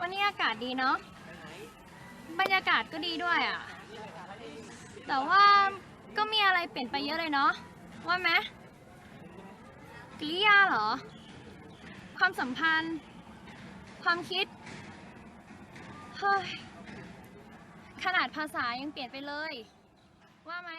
วันนี้อากาศดีเนาะ บรรยากาศก็ดีด้วยอะ่ะ แต่ว่าก็มีอะไรเปลี่ยนไปเยอะเลยเนาะ ว่าไหมกิริยาเหรอ ความสัมพันธ์ ความคิด เฮ้ย ขนาดภาษายังเปลี่ยนไปเลย ว่าไหม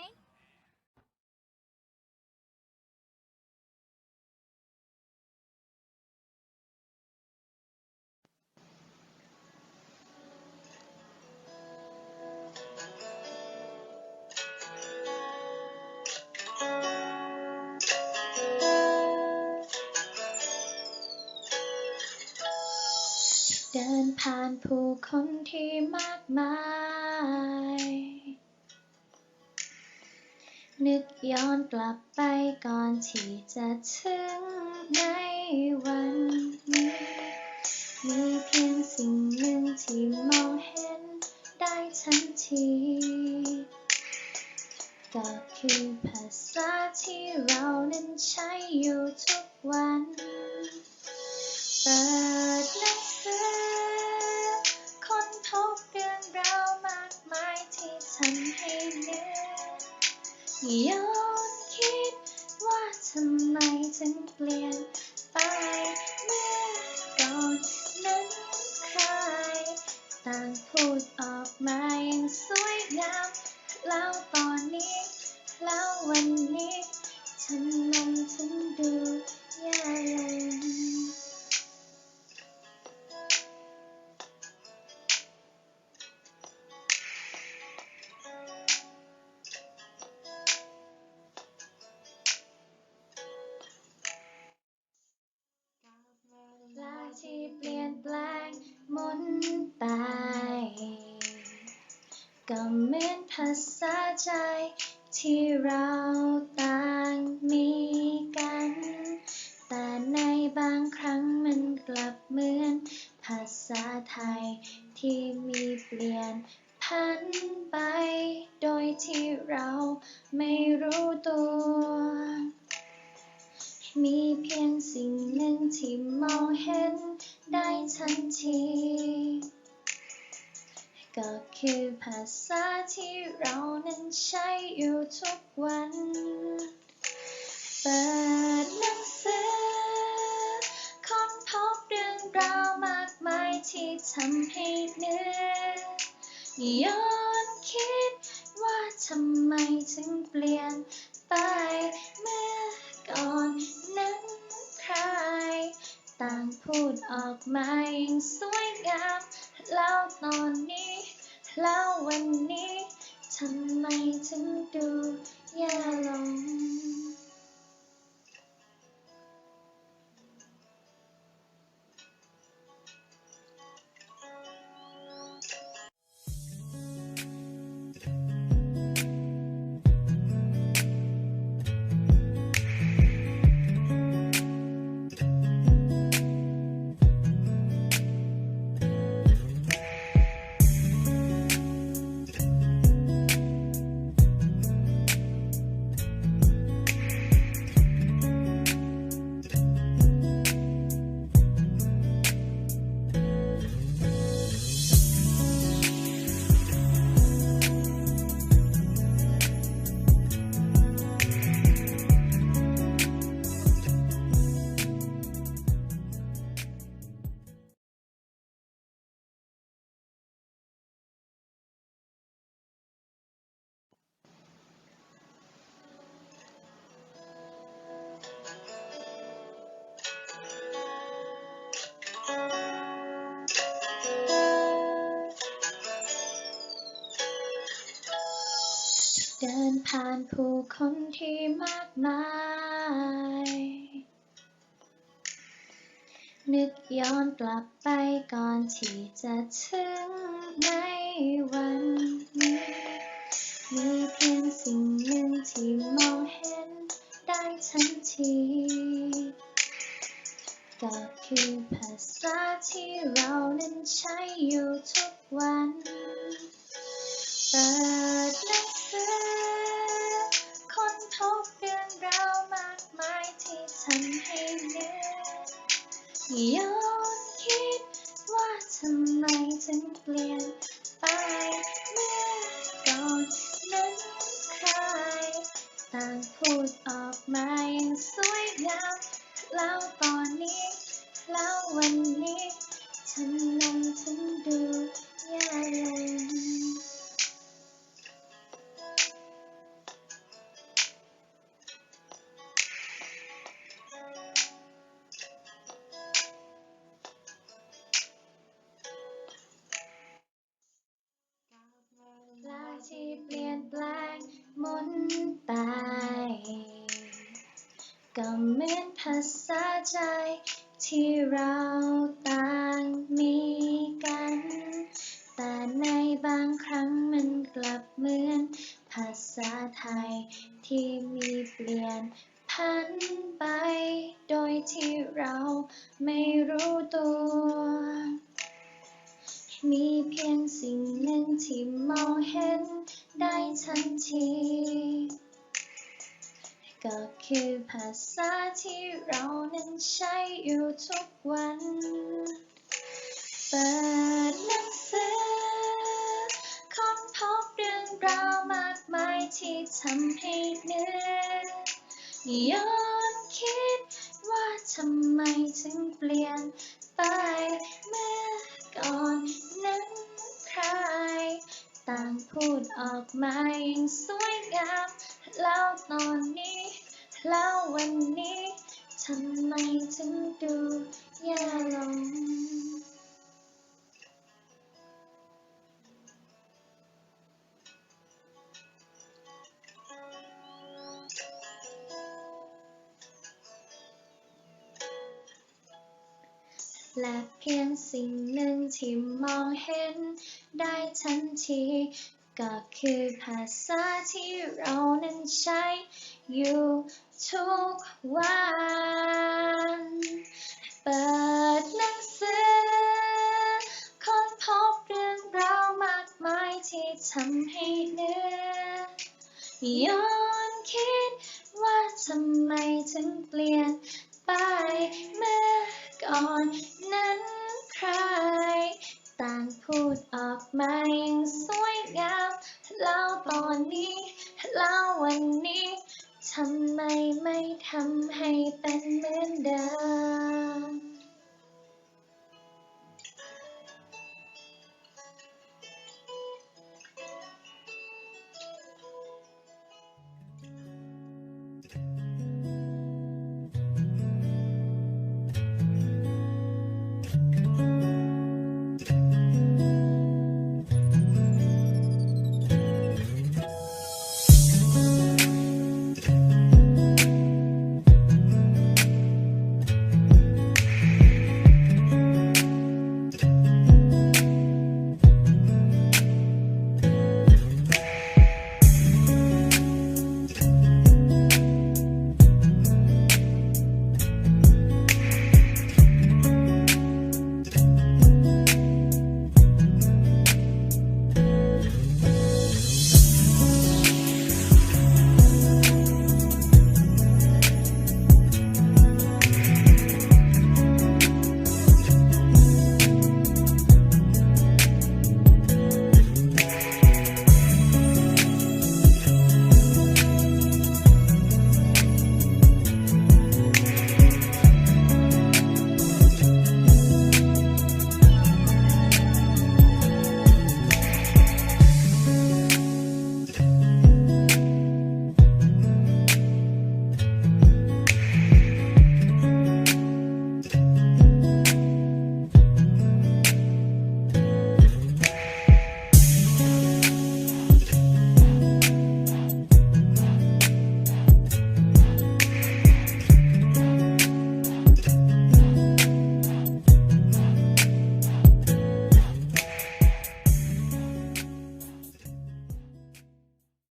ผ่านผู้คนที่มากมาย นึกย้อนกลับไปก่อนที่จะถึงในวันนี้ มีเพียงสิ่งหนึ่งที่มองเห็นได้ทันที ก็คือภาษาที่เรานั้นใช้อยู่ทุกวันเปิด ก่อนนั้นใคร ต่างพูดออกมาอย่างสวยงามแล้วตอนนี้ แล้ววันนี้ทำไมถึงดูแย่ลง ภาษาใจที่เราต่างมีกัน แต่ในบางครั้งมันกลับเหมือน ภาษาไทยที่มีเปลี่ยนพันไป โดยที่เราไม่รู้ตัว มีเพียงสิ่งหนึ่งที่มองเห็นได้ทันที ก็คือภาษาที่เรานั้นใช้อยู่ทุกวัน เปิดหนังสือค้นพบเรื่องราวมากมายที่ทำให้นึกย้อนคิดว่าทำไมถึงเปลี่ยน ดออกมาอย่างสวยงามแล้วตอนนี้ แล้ววันนี้ ทำไมถึงดูแย่ลง ผ่านผู้คนที่มากมาย นึกย้อนกลับไปก่อนที่จะถึงในวันนี้ มีเพียงสิ่งหนึ่งที่มองเห็นได้ทันทีก็คือภาษาที่เรานั้นใช้อยู่ทุกวัน ย้อนคิดว่าทำไมถึงเปลี่ยนไปเมื่อก่อนนั้นใครต่างพูดออกมาอย่างสวยงามแล้วตอนนี้แล้ววันนี้ทำไมถึงดูแย่ลง ใจที่เราต่างมีกัน แต่ในบางครั้งมันกลับเหมือน ภาษาไทยที่มีเปลี่ยนพันไป โดยที่เราไม่รู้ตัว มีเพียงสิ่งหนึ่งที่มองเห็นได้ทันที ก็คือภาษาที่เรานั้นใช้อยู่ทุกวัน เปิดหนังสือค้นพบเรื่องราวมากมายที่ทำให้เหนื่อยย้อนคิดว่าทำไมถึงเปลี่ยนไปเมื่อก่อนนั้นใคร ต่างพูดออกมาอย่างสวยงามแล้วตอนนี้ แล้ววันนี้ทำไมถึงดูแย่ลงและเพียงสิ่งหนึ่งที่มองเห็นได้ทันที ก็คือภาษาที่เรานั้นใช้อยู่ทุกวัน เปิดหนังสือค้นพบเรื่องราวมากมายที่ทำให้เหนื่อยย้อนคิดว่าทำไมถึงเปลี่ยนไปเมื่อก่อนนั้นใคร ต่างพูดออกมาอ